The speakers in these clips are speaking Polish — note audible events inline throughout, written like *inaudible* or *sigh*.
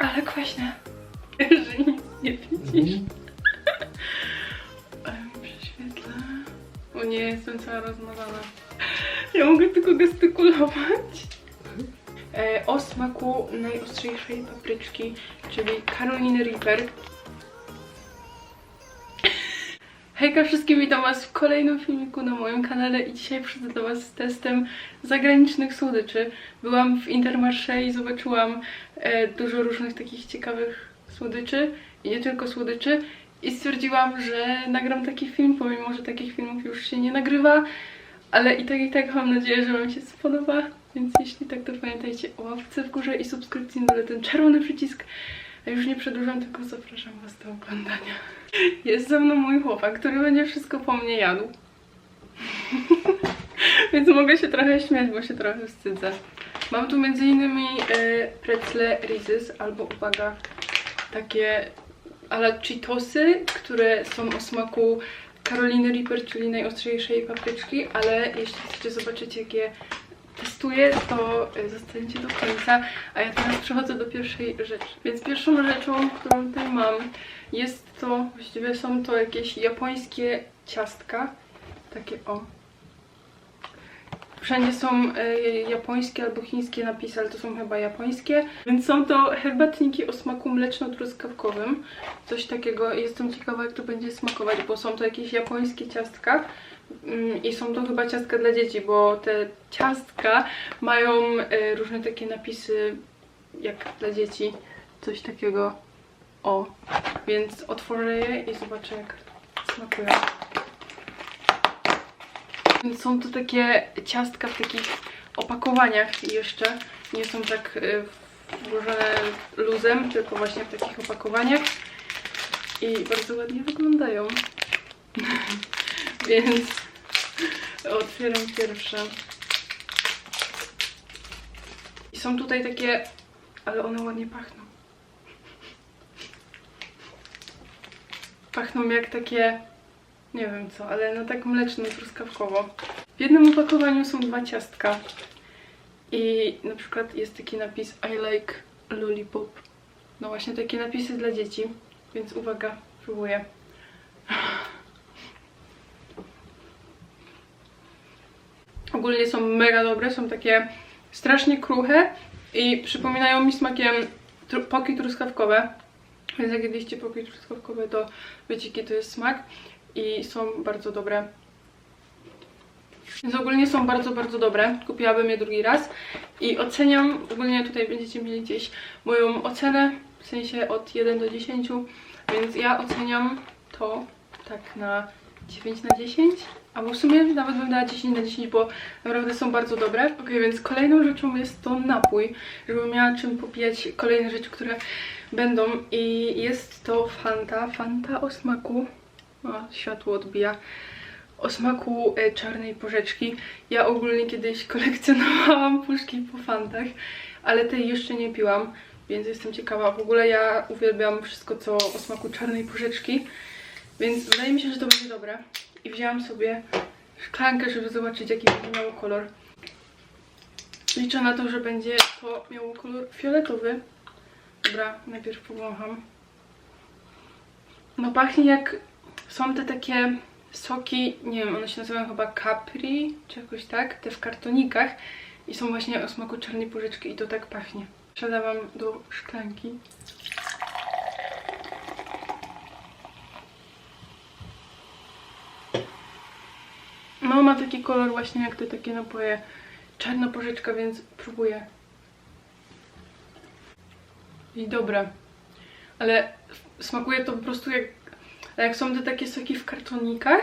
Ale kwaśne. *laughs* Jeżeli nic nie widzisz. Mhm. *laughs* Ale mi prześwietla. O nie, jestem cała rozmazana. Ja mogę tylko gestykulować. E, o smaku najostrzejszej papryczki, czyli Carolina Reaper. Hejka wszystkim, witam was w kolejnym filmiku na moim kanale i dzisiaj przyjdę do was z testem zagranicznych słodyczy. Byłam w Intermarché i zobaczyłam e, dużo różnych takich ciekawych słodyczy i nie tylko słodyczy i stwierdziłam, że nagram taki film, pomimo, że takich filmów już się nie nagrywa, ale i tak i tak mam nadzieję, że wam się spodoba, więc jeśli tak to pamiętajcie o łapce w górze i subskrypcji na ten czerwony przycisk. Już nie przedłużam, tylko zapraszam was do oglądania. Jest ze mną mój chłopak, który będzie wszystko po mnie jadł. *laughs* Więc mogę się trochę śmiać, bo się trochę wstydzę. Mam tu między innymi e, pretzle albo uwaga, takie ala Cheetosy, które są o smaku Caroliny Reaper, czyli najostrzejszej papryczki, ale jeśli chcecie zobaczyć jak je testuję, to e, zostańcie do końca, a ja teraz przechodzę do pierwszej rzeczy. Więc pierwszą rzeczą, którą tutaj mam, jest to, właściwie są to jakieś japońskie ciastka, takie o. Wszędzie są e, japońskie albo chińskie napisy, ale to są chyba japońskie. Więc są to herbatniki o smaku mleczno-truskawkowym. Coś takiego. Jestem ciekawa, jak to będzie smakować, bo są to jakieś japońskie ciastka. Mm, I są to chyba ciastka dla dzieci, bo te ciastka mają e, różne takie napisy jak dla dzieci. Coś takiego. O. Więc otworzę je i zobaczę, jak smakują. Więc Są to takie ciastka w takich opakowaniach jeszcze. Nie są tak y, włożone luzem, tylko właśnie w takich opakowaniach. I bardzo ładnie wyglądają. *laughs* Więc otwieram pierwsze. I są tutaj takie, ale one ładnie pachną. Pachną jak takie nie wiem co, ale no tak mleczno-truskawkowo. W jednym opakowaniu są dwa ciastka. I na przykład jest taki napis I like lollipop. No właśnie takie napisy dla dzieci. Więc uwaga, próbuję. Ogólnie są mega dobre, są takie strasznie kruche i przypominają mi smakiem tru poki truskawkowe. Więc jak jedliście poki truskawkowe, to wiecie jaki to jest smak i są bardzo dobre. Więc ogólnie są bardzo, bardzo dobre. Kupiłabym je drugi raz i oceniam, ogólnie tutaj będziecie mieli gdzieś moją ocenę, w sensie od 1 do 10, więc ja oceniam to tak na 9 na 10, albo w sumie nawet bym dała 10 na 10, bo naprawdę są bardzo dobre. Ok, więc kolejną rzeczą jest to napój, żebym miała czym popijać kolejne rzeczy, które będą i jest to Fanta, Fanta o smaku o, światło odbija. O smaku e, czarnej porzeczki. Ja ogólnie kiedyś *laughs* kolekcjonowałam puszki po fantach, ale tej jeszcze nie piłam, więc jestem ciekawa. W ogóle ja uwielbiam wszystko, co o smaku czarnej porzeczki, więc wydaje mi się, że to będzie dobre. I wzięłam sobie szklankę, żeby zobaczyć, jaki będzie miało kolor. Liczę na to, że będzie to miało kolor fioletowy. Dobra, najpierw powącham. No pachnie jak są te takie soki, nie wiem, one się nazywają chyba Capri, czy jakoś tak, te w kartonikach i są właśnie o smaku czarnej porzeczki i to tak pachnie. Przelewam do szklanki. No ma taki kolor właśnie jak te takie napoje czarna porzeczka, więc próbuję. I dobre. Ale smakuje to po prostu jak jak są te takie soki w kartonikach,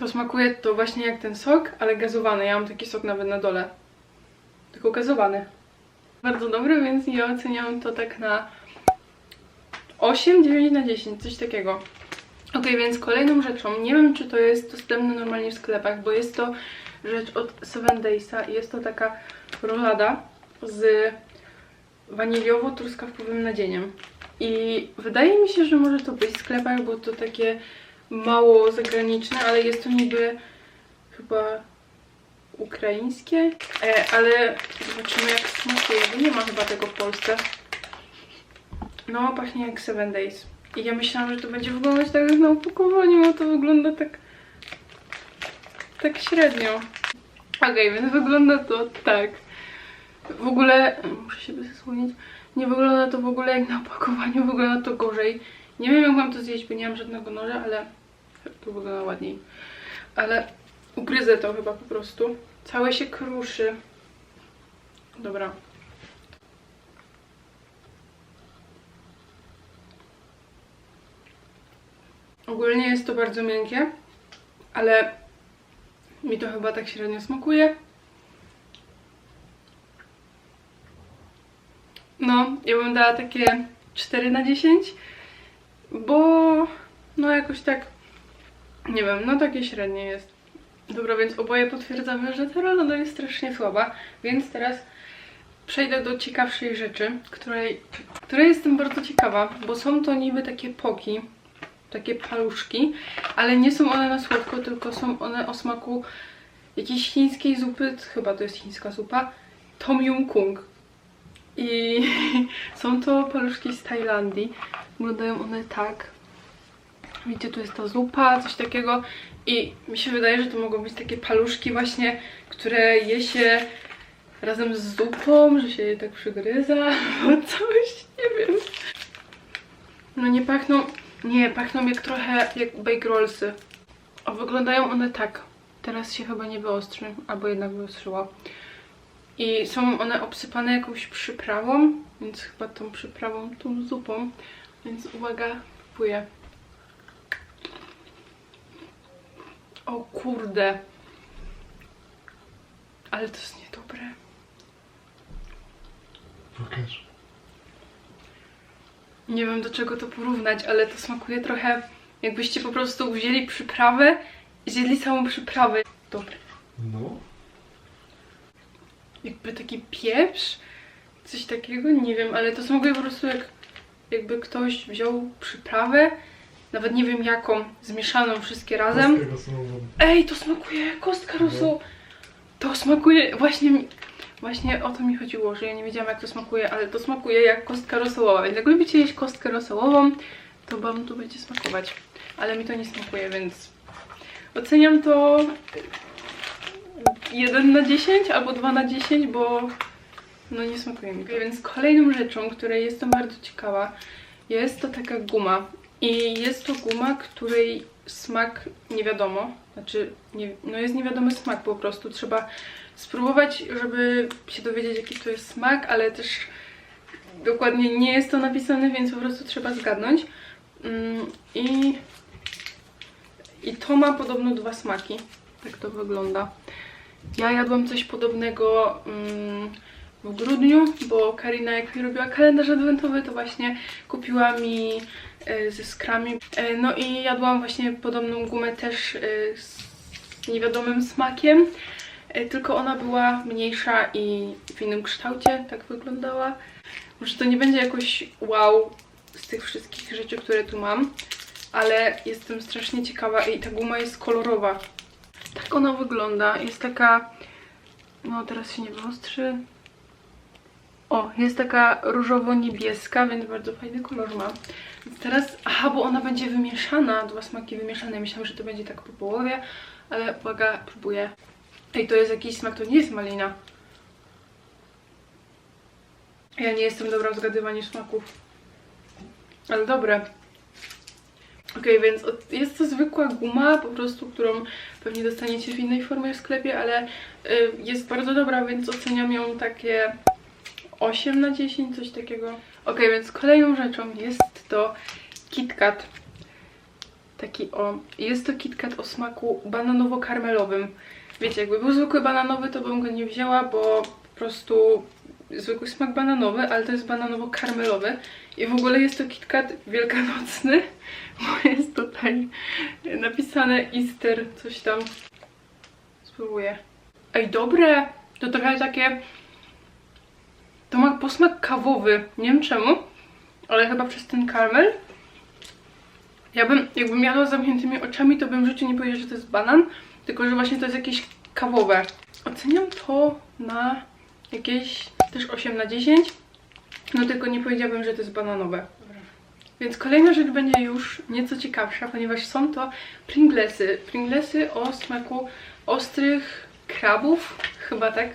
to smakuje to właśnie jak ten sok, ale gazowany. Ja mam taki sok nawet na dole. Tylko gazowany. Bardzo dobry, więc ja oceniam to tak na 8, 9 na 10, coś takiego. Ok, więc kolejną rzeczą, nie wiem czy to jest dostępne normalnie w sklepach, bo jest to rzecz od Seven Daysa jest to taka rolada z waniliowo-truskawkowym nadzieniem. I wydaje mi się, że może to być w sklepach, bo to takie mało zagraniczne, ale jest to niby chyba ukraińskie, e, ale zobaczymy jak smakuje, bo nie ma chyba tego w Polsce. No, pachnie jak 7 Days. I ja myślałam, że to będzie wyglądać tak jak na opakowaniu, a to wygląda tak... tak średnio. Okej, więc wygląda to tak. W ogóle... Muszę się zasłonić. Nie wygląda to w ogóle jak na opakowaniu, wygląda to gorzej. Nie wiem jak mam to zjeść, bo nie mam żadnego noża, ale to wygląda ładniej. Ale ugryzę to chyba po prostu. Całe się kruszy. Dobra. Ogólnie jest to bardzo miękkie, ale mi to chyba tak średnio smakuje. No, ja bym dała takie 4 na 10, bo no jakoś tak, nie wiem, no takie średnie jest. Dobra, więc oboje potwierdzamy, że ta rolada jest strasznie słaba, więc teraz przejdę do ciekawszej rzeczy, której, której jestem bardzo ciekawa, bo są to niby takie poki, takie paluszki, ale nie są one na słodko, tylko są one o smaku jakiejś chińskiej zupy, chyba to jest chińska zupa, Tom Yum Kung. I *laughs* są to paluszki z Tajlandii. Wyglądają one tak. Widzicie, tu jest ta zupa, coś takiego. I mi się wydaje, że to mogą być takie paluszki właśnie, które je się razem z zupą, że się je tak przygryza, *laughs* coś, nie wiem. No nie pachną, nie, pachną jak trochę jak bake rollsy. Wyglądają one tak. Teraz się chyba nie wyostrzy, albo jednak wyostrzyła. I są one obsypane jakąś przyprawą, więc chyba tą przyprawą, tą zupą. Więc uwaga, próbuję. O kurde. Ale to jest niedobre. Pokaż. Nie wiem do czego to porównać, ale to smakuje trochę jakbyście po prostu wzięli przyprawę i zjedli całą przyprawę. Dobre. No. Jakby taki pieprz, coś takiego, nie wiem, ale to smakuje po prostu jak jakby ktoś wziął przyprawę, nawet nie wiem jaką, zmieszaną wszystkie razem. Ej, to smakuje jak kostka rosołu. To smakuje, właśnie, mi- właśnie o to mi chodziło, że ja nie wiedziałam jak to smakuje, ale to smakuje jak kostka rosołowa. Więc jak lubicie jeść kostkę rosołową, to wam to będzie smakować. Ale mi to nie smakuje, więc oceniam to 1 na 10 albo 2 na 10, bo no nie smakuje mi. Więc kolejną rzeczą, której jestem bardzo ciekawa, jest to taka guma. I jest to guma, której smak nie wiadomo. Znaczy, nie, no jest niewiadomy smak po prostu. Trzeba spróbować, żeby się dowiedzieć, jaki to jest smak, ale też dokładnie nie jest to napisane, więc po prostu trzeba zgadnąć. Mm, I, I to ma podobno dwa smaki. Tak to wygląda. Ja jadłam coś podobnego mm, w grudniu, bo Karina jak mi robiła kalendarz adwentowy, to właśnie kupiła mi e, ze skrami. E, No i jadłam właśnie podobną gumę też e, z niewiadomym smakiem, tylko ona była mniejsza i w innym kształcie, tak wyglądała. Może to nie będzie jakoś wow z tych wszystkich rzeczy, które tu mam, ale jestem strasznie ciekawa i ta guma jest kolorowa. Tak ona wygląda. Jest taka. No teraz się nie wyostrzy. O, jest taka różowo-niebieska, więc bardzo fajny kolor ma. Teraz. Aha, bo ona będzie wymieszana. Dwa smaki wymieszane. Myślałam, że to będzie tak po połowie, ale uwaga, próbuję. Ej, to jest jakiś smak, to nie jest malina. Ja nie jestem dobra w zgadywaniu smaków. Ale dobre. Okej, więc jest to zwykła guma, po prostu, którą pewnie dostaniecie w innej formie w sklepie, ale y, jest bardzo dobra, więc oceniam ją takie 8 na 10, coś takiego. Okej, więc kolejną rzeczą jest to KitKat. Taki o... Jest to KitKat o smaku bananowo-karmelowym. Wiecie, jakby był zwykły bananowy, to bym go nie wzięła, bo po prostu zwykły smak bananowy, ale to jest bananowo-karmelowy. I w ogóle jest to KitKat wielkanocny, *laughs* bo jest tutaj napisane Easter, coś tam. Spróbuję. Ej, dobre! To trochę takie... To ma posmak kawowy. Nie wiem czemu, ale chyba przez ten karmel. Ja bym, jakbym jadła z zamkniętymi oczami, to bym w życiu nie powiedziała, że to jest banan, tylko że właśnie to jest jakieś kawowe. Oceniam to na jakieś też 8 na 10, No tylko nie powiedziałabym, że to jest bananowe. Więc kolejna rzecz będzie już nieco ciekawsza, ponieważ są to Pringlesy. Pringlesy o smaku ostrych krabów, chyba tak.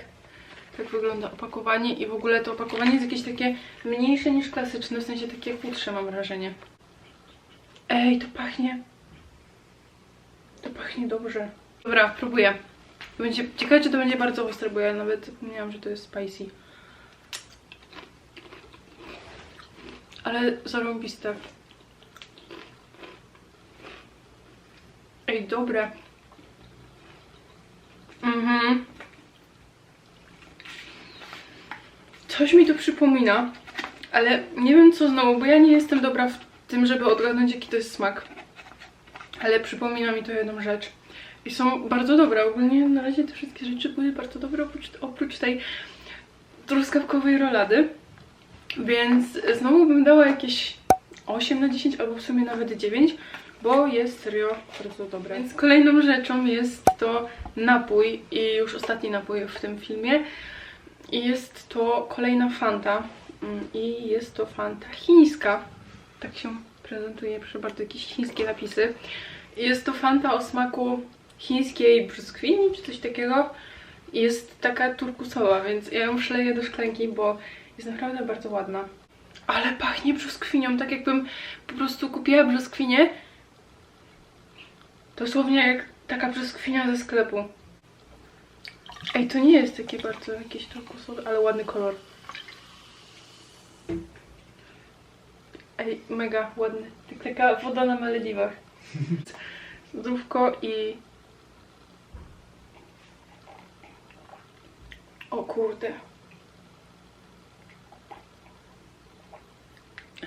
Tak wygląda opakowanie i w ogóle to opakowanie jest jakieś takie mniejsze niż klasyczne, w sensie takie chudsze mam wrażenie. Ej, to pachnie. To pachnie dobrze. Dobra, próbuję. Będzie, ciekawe, czy to będzie bardzo ostre, bo ja nawet zapomniałam, że to jest spicy. Ale zarąbiste. Ej, dobre. Mhm. Coś mi to przypomina, ale nie wiem co znowu, bo ja nie jestem dobra w tym, żeby odgadnąć jaki to jest smak. Ale przypomina mi to jedną rzecz. I są bardzo dobre. Ogólnie na razie te wszystkie rzeczy były bardzo dobre, oprócz, oprócz tej truskawkowej rolady. Więc znowu bym dała jakieś 8 na 10, albo w sumie nawet 9, bo jest serio bardzo dobre. Więc kolejną rzeczą jest to napój i już ostatni napój w tym filmie. I jest to kolejna Fanta. Mm, I jest to Fanta chińska. Tak się prezentuje, proszę bardzo, jakieś chińskie napisy. Jest to Fanta o smaku chińskiej brzoskwini, czy coś takiego. I Jest taka turkusowa, więc ja ją szleję do szklanki, bo jest naprawdę bardzo ładna. Ale pachnie brzoskwinią, tak jakbym po prostu kupiła brzoskwinię. Dosłownie jak taka brzoskwinia ze sklepu. Ej, to nie jest takie bardzo jakieś turkusowe, ale ładny kolor. Ej, mega ładny. Tak, taka woda na Malediwach. *laughs* Zdrówko i... O kurde.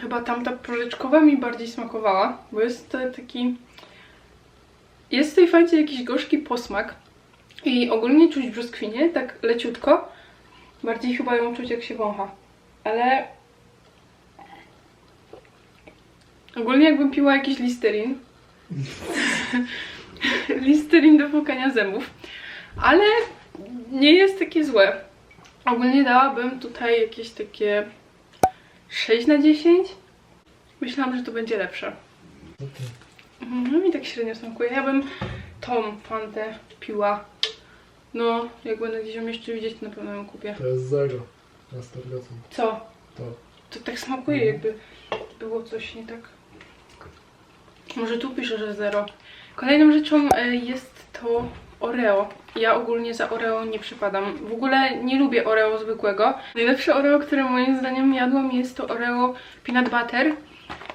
Chyba tamta prożyczkowa mi bardziej smakowała, bo jest to taki... Jest w tej fancie jakiś gorzki posmak i ogólnie czuć brzoskwinię, tak leciutko. Bardziej chyba ją czuć jak się wącha. Ale... Ogólnie jakbym piła jakiś listerin. *laughs* listerin do płukania zębów. Ale nie jest takie złe. Ogólnie dałabym tutaj jakieś takie 6 na 10. Myślałam, że to będzie lepsze. No mi tak średnio smakuje. Ja bym tą fantę piła. No, jak będę gdzieś ją jeszcze widzieć, to na pewno ją kupię. To jest zero na 100%. Co? To. To tak smakuje, jakby było coś nie tak. Może tu pisze, że zero. Kolejną rzeczą e, jest to Oreo. Ja ogólnie za Oreo nie przypadam. W ogóle nie lubię Oreo zwykłego. Najlepsze Oreo, które moim zdaniem jadłam jest to Oreo Peanut Butter.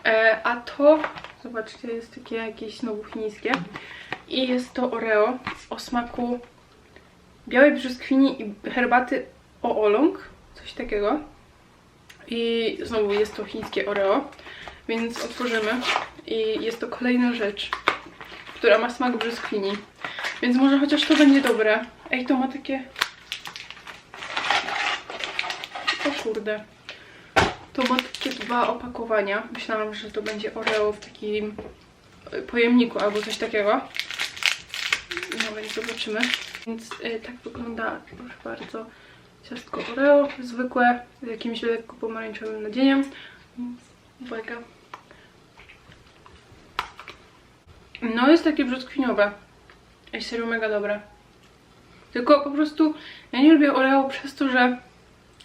E, a to, zobaczcie, jest takie jakieś znowu chińskie. I jest to Oreo o smaku białej brzoskwini i herbaty o olong. Coś takiego. I znowu jest to chińskie Oreo, więc otworzymy. I jest to kolejna rzecz, która ma smak brzoskwini. Więc może chociaż to będzie dobre. Ej, to ma takie... O kurde. To ma takie dwa opakowania. Myślałam, że to będzie Oreo w takim e, pojemniku albo coś takiego. No więc zobaczymy. Więc e, tak wygląda, proszę bardzo, ciastko Oreo, zwykłe, z jakimś lekko pomarańczowym nadzieniem. Więc Uwaga. No jest takie brzoskwiniowe. Ej, serio mega dobre. Tylko po prostu ja nie lubię Oreo przez to, że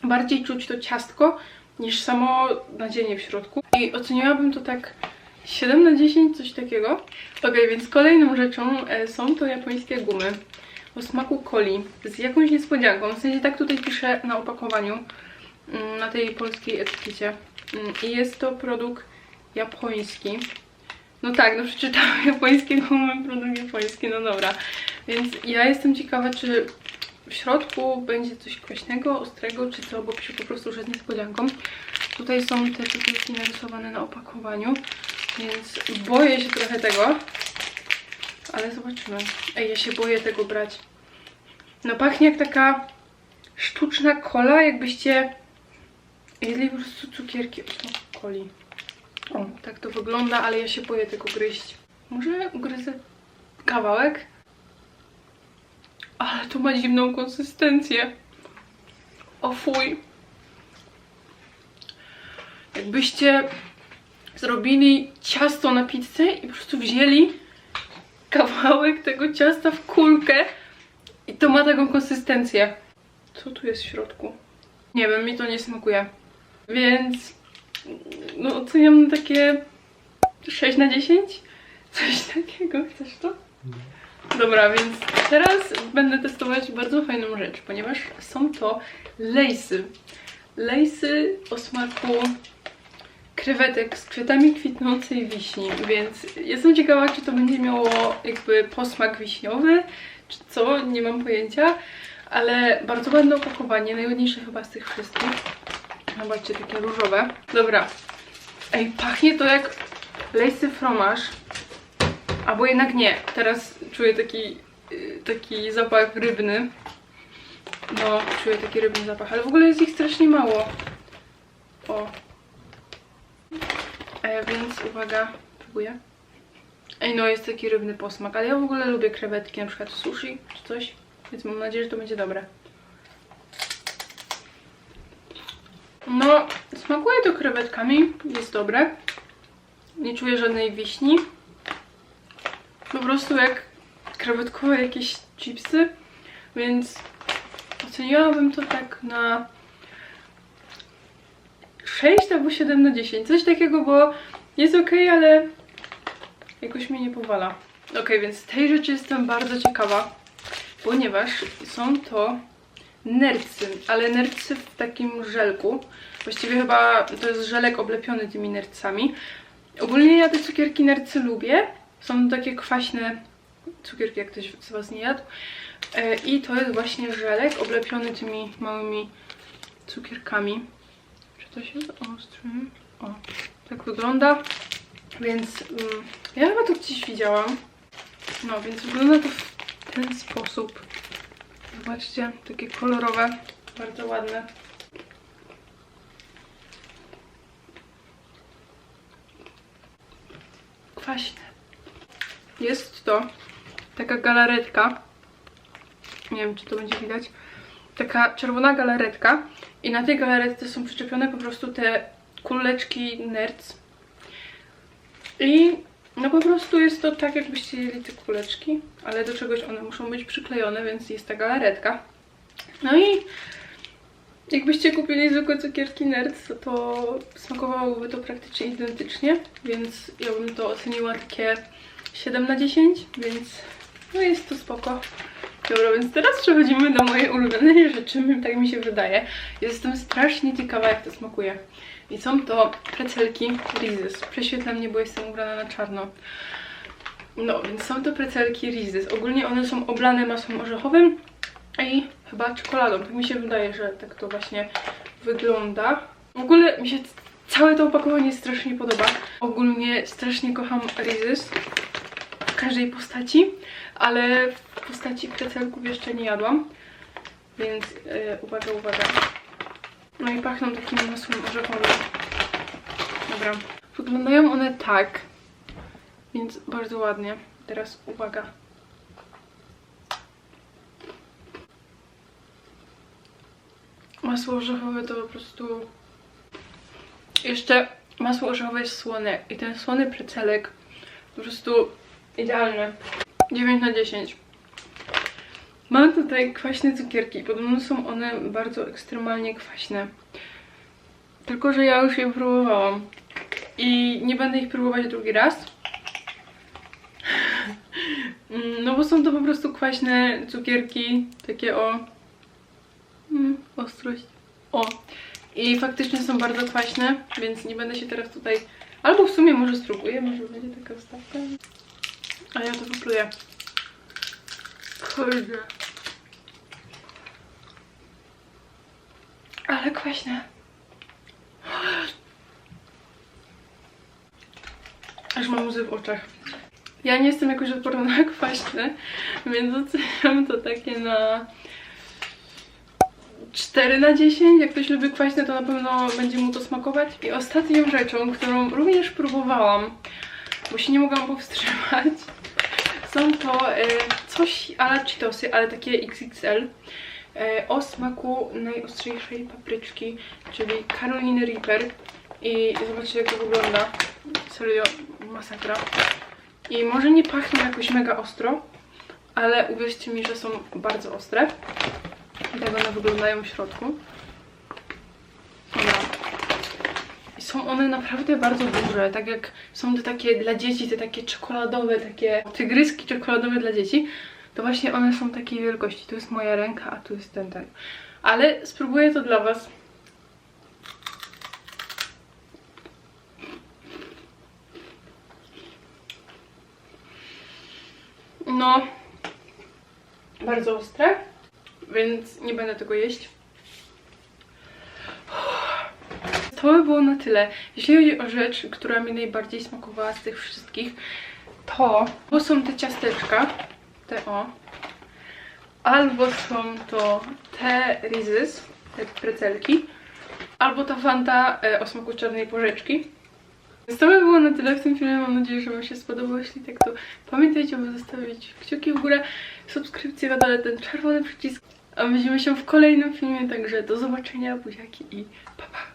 bardziej czuć to ciastko niż samo nadzienie w środku. I oceniłabym to tak 7 na 10, coś takiego. Ok, więc kolejną rzeczą e, są to japońskie gumy o smaku coli z jakąś niespodzianką. W sensie tak tutaj pisze na opakowaniu, mm, na tej polskiej etykiecie. Mm, I jest to produkt japoński. No tak, no przeczytałam *laughs* japońskie gumy, produkt japoński, no dobra. Więc ja jestem ciekawa, czy w środku będzie coś kwaśnego, ostrego, czy co, bo pisze po prostu, że jest niespodzianką. Tutaj są te cukierki narysowane na opakowaniu, więc boję się trochę tego. Ale zobaczymy. Ej, ja się boję tego brać. No pachnie jak taka sztuczna kola, jakbyście jedli po prostu cukierki od coli. O, tak to wygląda, ale ja się boję tego gryźć. Może ugryzę kawałek? Ale to ma dziwną konsystencję. O fuj. jakbyście zrobili ciasto na pizzę i po prostu wzięli kawałek tego ciasta w kulkę i to ma taką konsystencję. Co tu jest w środku? Nie wiem, mi to nie smakuje. Więc no oceniam takie 6 na 10? Coś takiego, chcesz to? Dobra, więc teraz będę testować bardzo fajną rzecz, ponieważ są to lejsy. Lejsy o smaku krewetek z kwiatami kwitnącej wiśni, więc jestem ciekawa, czy to będzie miało jakby posmak wiśniowy, czy co, nie mam pojęcia, ale bardzo ładne opakowanie, najładniejsze chyba z tych wszystkich. Zobaczcie, takie różowe. Dobra. Ej, pachnie to jak lejsy fromage. Albo jednak nie. Teraz czuję taki, y, taki zapach rybny. No, czuję taki rybny zapach, ale w ogóle jest ich strasznie mało. O. E, więc uwaga, próbuję. Ej, no jest taki rybny posmak, ale ja w ogóle lubię krewetki, na przykład sushi czy coś, więc mam nadzieję, że to będzie dobre. No, smakuje to krewetkami, jest dobre. Nie czuję żadnej wiśni. Po prostu jak krewetkowe jakieś chipsy, więc oceniłabym to tak na 6 albo 7 na 10. Coś takiego, bo jest ok, ale jakoś mnie nie powala. Ok, więc tej rzeczy jestem bardzo ciekawa, ponieważ są to nercy, ale nercy w takim żelku. Właściwie chyba to jest żelek oblepiony tymi nercami. Ogólnie ja te cukierki nercy lubię. Są takie kwaśne cukierki, jak ktoś z Was nie jadł. E, I to jest właśnie żelek oblepiony tymi małymi cukierkami. Czy to się zaostrzy? O, tak wygląda. Więc mm, ja chyba to gdzieś widziałam. No, więc wygląda to w ten sposób. Zobaczcie, takie kolorowe, bardzo ładne. Kwaśne. Jest to taka galaretka. Nie wiem, czy to będzie widać. Taka czerwona galaretka. I na tej galaretce są przyczepione po prostu te kuleczki nerds. I no po prostu jest to tak, jakbyście jedli te kuleczki, ale do czegoś one muszą być przyklejone, więc jest ta galaretka. No i jakbyście kupili zwykłe cukierki Nerds, to smakowałoby to praktycznie identycznie, więc ja bym to oceniła takie 7 na 10, więc no jest to spoko. Dobra, więc teraz przechodzimy do mojej ulubionej rzeczy, tak mi się wydaje. Jestem strasznie ciekawa, jak to smakuje. I są to precelki Reese's. Prześwietla mnie, bo jestem ubrana na czarno. No, więc są to precelki Reese's. Ogólnie one są oblane masłem orzechowym i chyba czekoladą. Tak mi się wydaje, że tak to właśnie wygląda. W ogóle mi się całe to opakowanie strasznie podoba. Ogólnie strasznie kocham Reese's w każdej postaci, ale w postaci precelków jeszcze nie jadłam. Więc yy, uwaga, uwaga. No i pachną takim masłem orzechowym. Dobra. Wyglądają one tak. Więc bardzo ładnie. Teraz uwaga. Masło orzechowe to po prostu... Jeszcze masło orzechowe jest słone. I ten słony precelek po prostu idealny. 9 na 10. Mam tutaj kwaśne cukierki. Podobno są one bardzo ekstremalnie kwaśne. Tylko, że ja już je próbowałam. I nie będę ich próbować drugi raz. No bo są to po prostu kwaśne cukierki. Takie o... Mm, ostrość. O. I faktycznie są bardzo kwaśne, więc nie będę się teraz tutaj... Albo w sumie może spróbuję, może będzie taka wstawka. A ja to wypluję. Kurde. Ale kwaśne. Aż mam łzy w oczach. Ja nie jestem jakoś odporna na kwaśne, więc oceniam to takie na 4 na 10. Jak ktoś lubi kwaśne, to na pewno będzie mu to smakować. I ostatnią rzeczą, którą również próbowałam, bo się nie mogłam powstrzymać, są to y, coś ala Cheetosy, ale takie XXL o smaku najostrzejszej papryczki, czyli Carolina Reaper. i zobaczcie jak to wygląda. Serio, masakra. I może nie pachną jakoś mega ostro, ale uwierzcie mi, że są bardzo ostre. I tak one wyglądają w środku. Są one naprawdę bardzo duże, tak jak są te takie dla dzieci, te takie czekoladowe, takie tygryski czekoladowe dla dzieci, to właśnie one są takiej wielkości. Tu jest moja ręka, a tu jest ten, ten. Ale spróbuję to dla Was. No, bardzo ostre, więc nie będę tego jeść. To by było na tyle. Jeśli chodzi o rzecz, która mi najbardziej smakowała z tych wszystkich, to, to są te ciasteczka, te o, albo są to te Reese's, te precelki, albo ta Fanta e, o smaku czarnej porzeczki. Więc to by było na tyle w tym filmie. Mam nadzieję, że Wam się spodobał. Jeśli tak, to pamiętajcie, aby zostawić kciuki w górę, subskrypcję na dole, ten czerwony przycisk. A widzimy się w kolejnym filmie, także do zobaczenia, buziaki i pa! pa.